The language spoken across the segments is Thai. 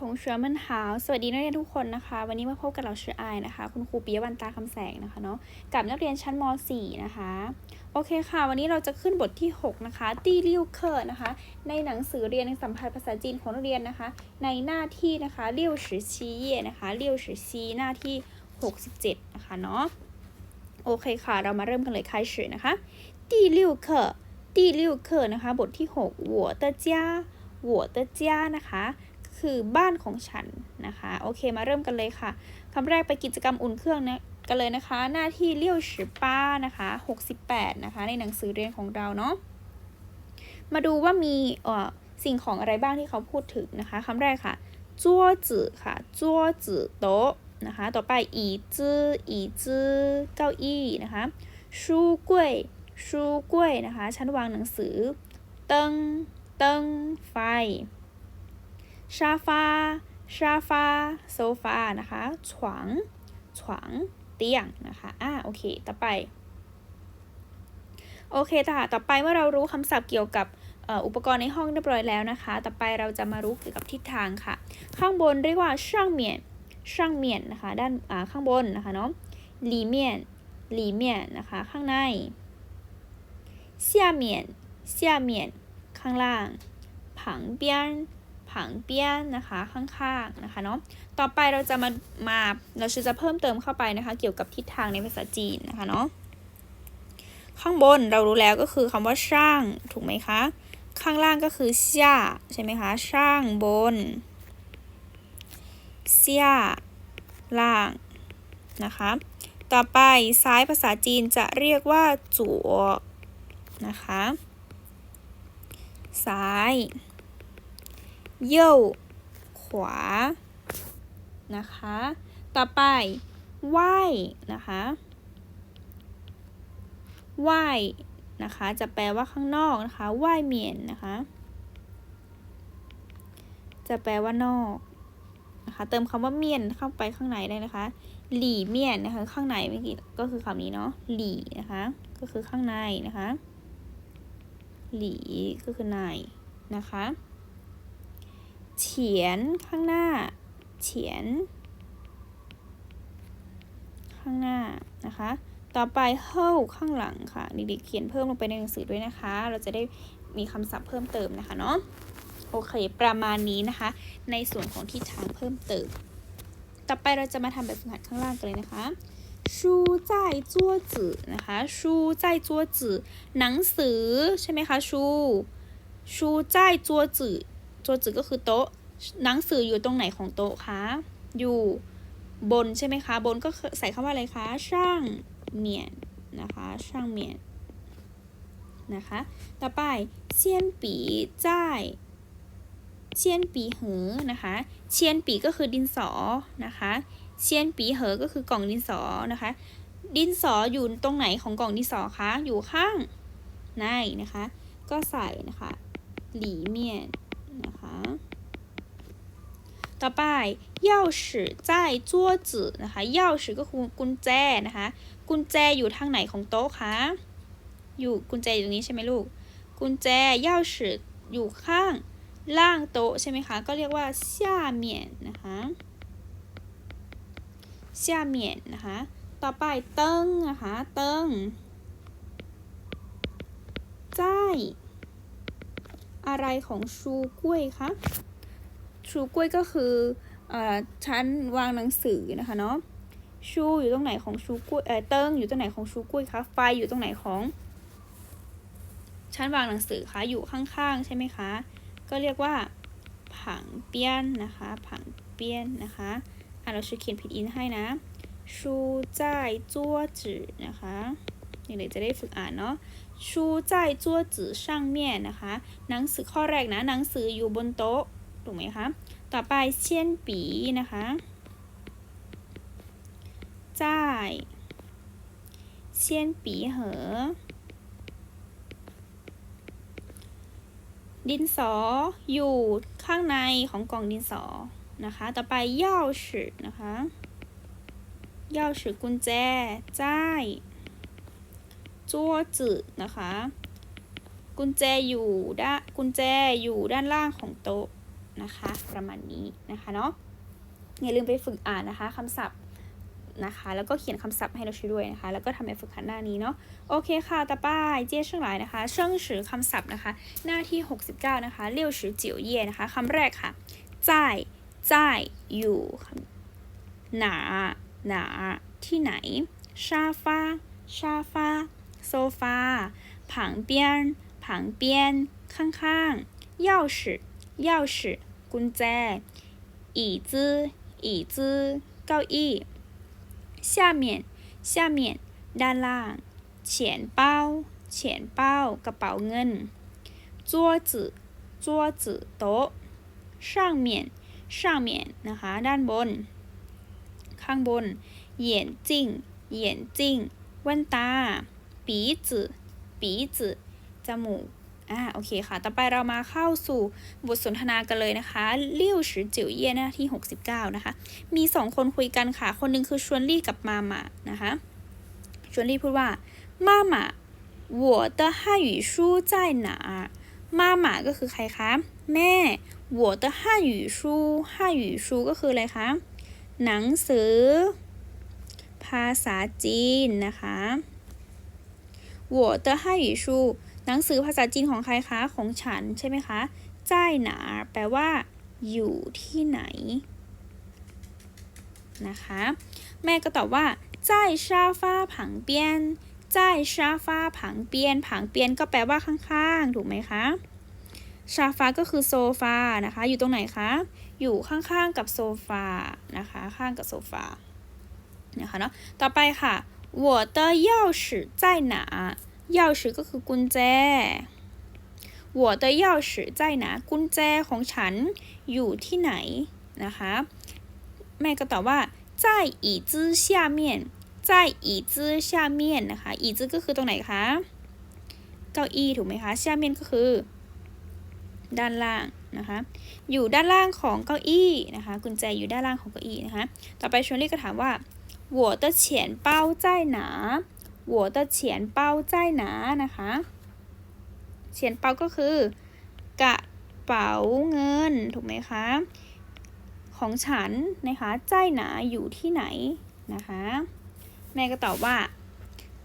ทงเชื้อมันหาวสวัสดีนักเรียนทุกคนนะคะ วันนี้มาพบกับเราชื่อไอนะคะ คุณครูปิยวันตาคำแสงนะคะเนาะกับนักเรียนชั้นม .4 นะคะ โอเคค่ะ วันนี้เราจะขึ้นบทที่ 6 นะคะ ตีริ้วเคอร์นะคะ ในหนังสือเรียนสัมภาษณ์ภาษาจีนของนักเรียนนะคะ ในหน้าที่นะคะเลี้ยวสือชีเย่นะคะเลี้ยวสือชีหน้าที่ 67 นะคะเนาะโอเคค่ะ เรามาเริ่มกันเลยค่ะชื่อนะคะตีริ้วเคอร์ตีริ้วเคอร์นะคะ บทที่6หัวเตจ้าหัวเตจ้านะคะ คือบ้านของฉันนะคะ โอเคมาเริ่มกันเลยค่ะคำแรกไปกิจกรรมอุ่นเครื่องนะกันเลยนะคะ หน้าที่เลี้ยวสือป้านะคะ68 นะคะ ในหนังสือเรียนของเราเนาะมาดูว่ามีเอ่อสิ่งของอะไรบ้างที่เขาพูดถึงนะคะคำแรกค่ะจั่วจือค่ะจั่วจือโต๊ะนะคะ ต่อไปอีจื้ออีจื้อเก้าอี้นะคะชูกล้วยชูกล้วยนะคะชั้นวางหนังสือเติงเติงไฟ 沙发ฟาซาฟาโซฟานะคะ床床เตียงนะคะอ่าโอเค ต่อไป โอเคค่ะต่อไปเมื่อเรารู้คำศัพท์เกี่ยวกับอุปกรณ์ในห้องเรียบร้อยแล้วนะคะ ต่อไปเราจะมารู้เกี่ยวกับทิศทางค่ะ ข้างบนเรียกว่าช่างเมียนช่างเมียนนะคะ ด้านาข้างบนนะคะเนาะหลีเมียนหลีเมียนนะคะ ข้างในเซียเมียนเซียเมียนข้างล่างผังเบียน ผังเปี้ยนนะคะข้างๆนะคะเนาะต่อไปเราจะมามาเราจะเพิ่มเติมเข้าไปนะคะ เกี่ยวกับทิศทางในภาษาจีนนะคะเนาะข้างบนเรารู้แล้วก็คือคำว่าช่างถูกไหมคะ ข้างล่างก็คือเซียใช่ไหมคะช่างบนเซียล่างนะคะต่อไปซ้ายภาษาจีนจะเรียกว่าจั่วนะคะ ซ้าย เย่ขวา นะคะ ต่อไปไหวนะคะไหวนะคะ จะแปลว่าข้างนอกนะคะไหวเมียนนะคะ จะแปลว่านอกนะคะ เติมคำว่าเมียนเข้าไปข้างในได้นะคะ หลี่เมียนนะคะ ข้างในเมื่อกี้ก็คือคำนี้เนาะ หลี่นะคะ ก็คือข้างในนะคะ หลี่ก็คือในนะคะ เฉียนข้างหน้า เฉียน ข้างหน้านะคะ ต่อไป how ข้างหลังค่ะเด็กๆเขียนเพิ่มลงไปในหนังสือด้วยนะคะ เราจะได้มีคำศัพท์เพิ่มเติมนะคะเนาะโอเค ประมาณนี้นะคะ ในส่วนของทิศทางเพิ่มเติม ต่อไปเราจะมาทำแบบฝึกหัดข้างล่างกันเลยนะคะชูใจจัวจือนะคะชูใจจัวจือหนังสือใช่ไหมคะชูชูใจจัวจือ โจจิก็คือโต๊ะ หนังสืออยู่ตรงไหนของโต๊ะคะ อยู่บนใช่ไหมคะ บนก็ใส่คำว่าอะไรคะ ช่างเมียนนะคะ ช่างเมียนนะคะ ต่อไปเชียนปีจ่ายเชียนปีเหอนะคะ เชียนปีก็คือดินสอนะคะ เชียนปีเหอก็คือกล่องดินสอนะคะ ดินสออยู่ตรงไหนของกล่องดินสอคะ อยู่ข้างในนะคะ ก็ใส่นะคะ หลีเมียน ต่อไป钥匙在桌子นะคะ钥匙ก็คือกุญแจนะคะ กุญแจอยู่ทางไหนของโต๊ะคะ อยู่กุญแจอยู่ตรงนี้ใช่ไหมลูก กุญแจ钥匙อยู่ข้างล่างโต๊ะใช่ไหมคะ ก็เรียกว่า下面นะคะ下面นะคะ ต่อไปเติ้งนะคะเติ้ง在อะไรของชูกล้วยคะ ชูกล้วยก็คืออชั้นวางหนังสือนะคะเนาะชูอยู่ตรงไหนของชูกล้วยเออเติ้งอยู่ตรงไหนของชูกล้วยคะไฟอยู่ตรงไหนของ ชั้นวางหนังสือคะอยู่ข้างๆใช่ไหมคะ ก็เรียกว่า ผังเปี้ยนนะคะ ผังเปี้ยนนะคะอะเราช่เขียนผิดอินให้นะชูใจจัวจือนะคะเด็กๆจะได้ฝึกอ่านเนาะชูใจจัวจือช่างเมี่ยนะคะ หนังสือข้อแรกนะ หนังสืออยู่บนโต๊ะ ถูกไหมคะ ต่อไปเชียนปีนะคะจ่ายเชียนปีเหอ ดินสออยู่ข้างในของกล่องดินสอนะคะ ต่อไปเย่าฉือนะคะเย่าฉือกุญแจจ่ายจัวจืดนะคะ กุญแจอยู่ด้านกุญแจอยู่ด้านล่างของโต๊ะ นะคะ ประมาณนี้นะคะเนาะอย่าลืมไปฝึกอ่านนะคะคำศัพท์นะคะ แล้วก็เขียนคำศัพท์ให้เราช่วยด้วยนะคะ แล้วก็ทำแบบฝึกหัดหน้านี้เนาะโอเคค่ะต่อไปเจี้ยเชิงหลายนะคะเชิงสือคำศัพท์นะคะ หน้าที่ 69 นะคะเลี้ยวสือจิ๋วเย่นะคะคำแรกค่ะ在在อยู่หนาหนาที่ไหน沙发沙发โซฟา旁边旁边ข้างๆ钥匙钥匙 กุญแจ椅子椅子เก้าอี้下面下面ด้านล่าง钱包钱包กระเป๋าเงิน桌子桌子โต๊ะ上面上面นะคะด้านบน ข้างบน眼镜眼镜แว่นตา鼻子鼻子จมูก อ่า โอเคค่ะ ต่อไปเรามาเข้าสู่บทสนทนากันเลยนะคะเลี้ยวสือจิ๋วเย่หน้าที่ 69 นะคะ มีสองคนคุยกันค่ะ คนหนึงคือชวนลี่กับมาหมานะคะ ชวนลี่พูดว่า มาหมา我的汉语书在哪มาหมาก็คือใครคะ แม่我的汉语书汉语书ก็คืออะไรคะ หนังสือ ภาษาจีนนะคะ我的汉语书 หนังสือภาษาจีนของใครคะ ของฉันใช่ไหมคะจ่ายหนาแปลว่า อยู่ที่ไหน นะคะ แม่ก็ตอบว่า在沙发旁边在沙发旁边旁边ก็แปลว่าข้างๆ ถูกไหมคะชาฟาก็คือโซฟา นะคะ อยู่ตรงไหนคะ อยู่ข้างๆ กับโซฟา นะคะ ข้างกับโซฟา นะคะเนาะ ต่อไปค่ะ我的钥匙在哪 钥匙ก็คือกุญแจ我的钥匙在哪กุญแจของฉันอยู่ที่ไหนนะคะ แม่ก็ตอบว่า在椅子下面在椅子下面นะคะ椅子ก็คือตรงไหนคะ เก้าอี้ถูกไหมคะ下面ก็คือ ด้านล่างนะคะ อยู่ด้านล่างของเก้าอี้นะคะ กุญแจอยู่ด้านล่างของเก้าอี้นะคะ ต่อไปชวนลี่ก็ถามว่า我的钱包在哪 我的钱包在哪นะคะเฉียนเปาก็คือกระเป๋าเงิน ถูกไหมคะ ของฉันนะคะใจหนาอยู่ที่ไหนนะคะ แม่ก็ตอบว่า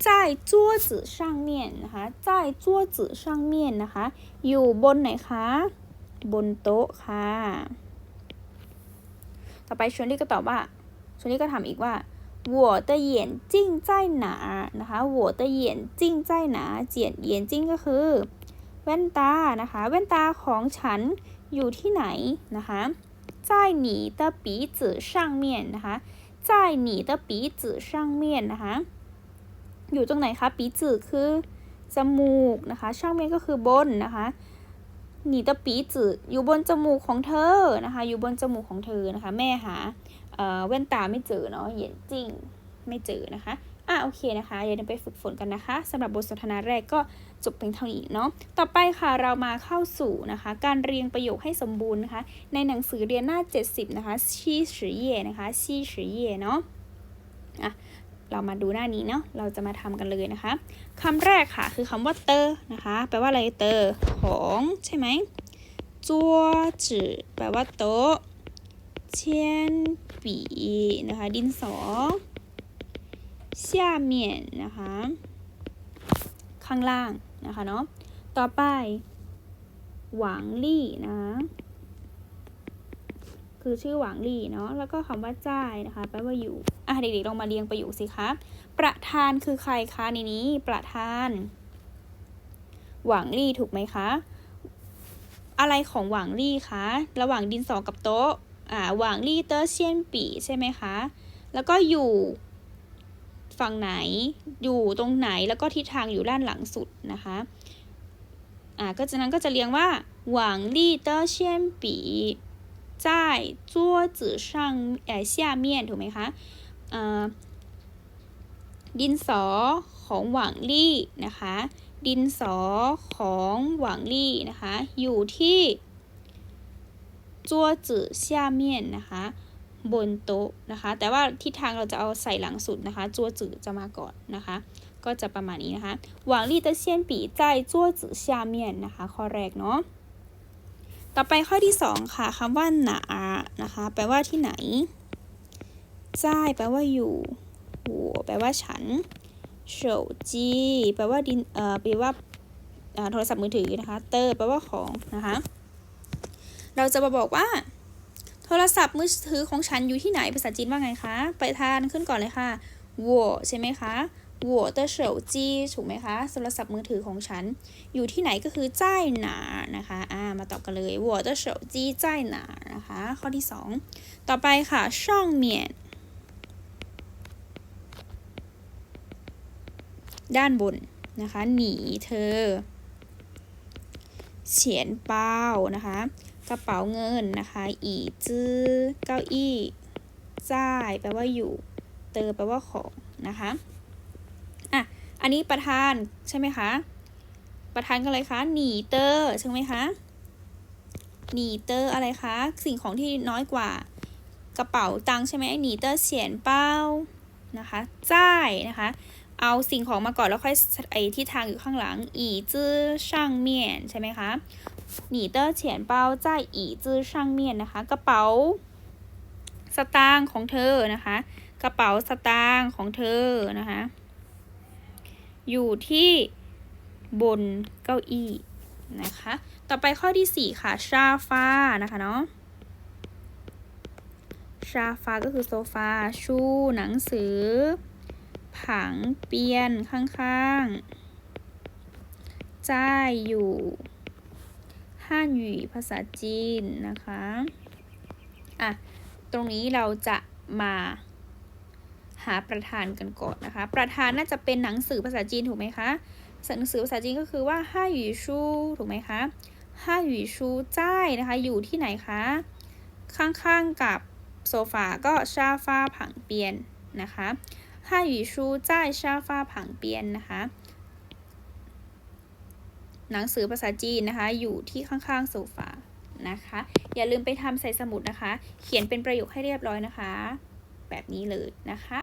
在桌子上面นะคะ在桌子上面นะคะ อยู่บนไหนคะ บนโต๊ะค่ะ ต่อไปชวนลี่ก็ตอบว่าชวนลี่ก็ถามอีกว่า 我的眼镜在哪นะคะ我的眼镜在哪เจียน眼镜ก็คือ แว่นตานะคะ แว่นตาของฉันอยู่ที่ไหนนะคะ在你的鼻子上面นะคะ在你的鼻子上面นะคะอยู่ตรงไหนคะปีจือคือจมูกนะคะ ช่างเมนก็คือบนนะคะหนีตะปีจืออยู่บนจมูกของเธอนะคะ อยู่บนจมูกของเธอนะคะ แม่หา แว่นตาไม่เจอเนาะเหยียนจริงไม่เจอนะคะอะโอเคนะคะอย่าลืมไปฝึกฝนกันนะคะสำหรับบทสนทนาแรกก็จบเพียงเท่านี้เนาะต่อไปค่ะเรามาเข้าสู่นะคะ การเรียงประโยคให้สมบูรณ์นะคะ ในหนังสือเรียนหน้า 70 นะคะชีสือเย่นะคะชีสือเย่เนาะอะเรามาดูหน้านี้เนาะเราจะมาทำกันเลยนะคะคำแรกค่ะคือคำว่าเตอร์นะคะแปลว่าอะไรเตอร์ของใช่ไหมจัวจือแปลว่าโต๊ะ เชียนปีนะคะ ดินสอ下面นะคะ ข้างล่างนะคะเนาะ ต่อไป หวังลี่นะ คือชื่อหวังลี่เนาะ แล้วก็คำว่าจ้ายนะคะ แปลว่าอยู่ อะเด็กๆลองมาเรียงประโยคสิคะ ประธานคือใครคะในนี้ ประธาน หวังลี่ถูกไหมคะ อะไรของหวังลี่คะ ระหว่างดินสอกับโต๊ะอ่า หวังลี่เตอร์เซียนปีใช่ไหมคะ แล้วก็อยู่ฝั่งไหน อยู่ตรงไหน แล้วก็ทิศทางอยู่ด้านหลังสุดนะคะ อ่า ก็จากนั้นก็จะเรียงว่า หวังลี่เตอร์เซียนปี在桌子上เอ่อ下面ถูกไหมคะอ่าดินสอของหวังลี่นะคะ ดินสอของหวังลี่นะคะ อยู่ที่ 桌子下面นะคะ บนโต๊ะนะคะ แต่ว่าทิศทางเราจะเอาใส่หลังสุดนะคะจัวจือจะมาก่อนนะคะ ก็จะประมาณนี้นะคะหวังลี่的铅笔在桌子下面นะคะ ข้อแรกเนาะ ต่ ต่อไปข้อที่สองค่ะคำว่าหนานะคะ แปลว่าที่ไหนจ้ายแปลว่าอยู่หัวแปลว่าฉัน手机แปลว่าดินเอ่อแปลว่าเอ่อโทรศัพท์มือถือนะคะ เตอร์แปลว่าของนะคะ เราจะมาบอกว่า โทรศัพท์มือถือของฉันอยู่ที่ไหนภาษาจีนว่าไงคะ ไปทานขึ้นก่อนเลยค่ะวัวใช่ไหมคะวัวเตอเฉาจีถูกไหมคะโทรศัพท์มือถือของฉัน อยู่ที่ไหนก็คือจ้ายหนานะคะอ่ามาตอบกันเลยวัวเตอเฉาจีจหนานะคะ ข้อที่ 2 ต่อไปค่ะ ช่องเมียนด้านบนนะคะ หนีเธอ เฉียนเป้านะคะ กระเป๋าเงินนะคะอีจื้อเก้าอี้จ่ายแปลว่าอยู่ เตอแปลว่าของนะคะอะอันนี้ประธานใช่ไหมคะ ประธานกันเลยคะหนีเตอใช่ไหมคะหนีเตออะไรคะ สิ่งของที่น้อยกว่ากระเป๋าตังค์ใช่ไหมหนีเตอเฉียนเป้านะคะจ่ายนะคะ เอาสิ่งของมาก่อนแล้วค่อยไอที่ทางอยู่ข้างหลังอีจื้อช่างเมียนใช่ไหมคะ 你的钱包在椅子上面นะคะ กระเป๋าสตางค์ของเธอนะคะ กระเป๋าสตางค์ของเธอนะคะ อยู่ที่บนเก้าอี้นะคะ ต่อไปข้อที่ 4 ค่ะ ชาฟานะคะเนาะ ชาฟาก็คือโซฟา ชูหนังสือ ผังเปียนข้างๆจ้ายอยู่ ห้านหยี่ภาษาจีนนะคะ อะ ตรงนี้เราจะมาหาประธานกันก่อนนะคะ ประธานน่าจะเป็นหนังสือภาษาจีนถูกไหมคะ หนังสือภาษาจีนก็คือว่าห้าหยี่ชูถูกไหมคะห้าหยี่ชูจ้ายนะคะ อยู่ที่ไหนคะ ข้างๆกับโซฟาก็ชาฟาผังเปียนนะคะห้าหยี่ชูจ้ายชาฟาผังเปียนนะคะ หนังสือภาษาจีนนะคะ อยู่ที่ข้างๆโซฟานะคะ อย่าลืมไปทำใส่สมุดนะคะ เขียนเป็นประโยคให้เรียบร้อยนะคะ แบบนี้เลยนะคะ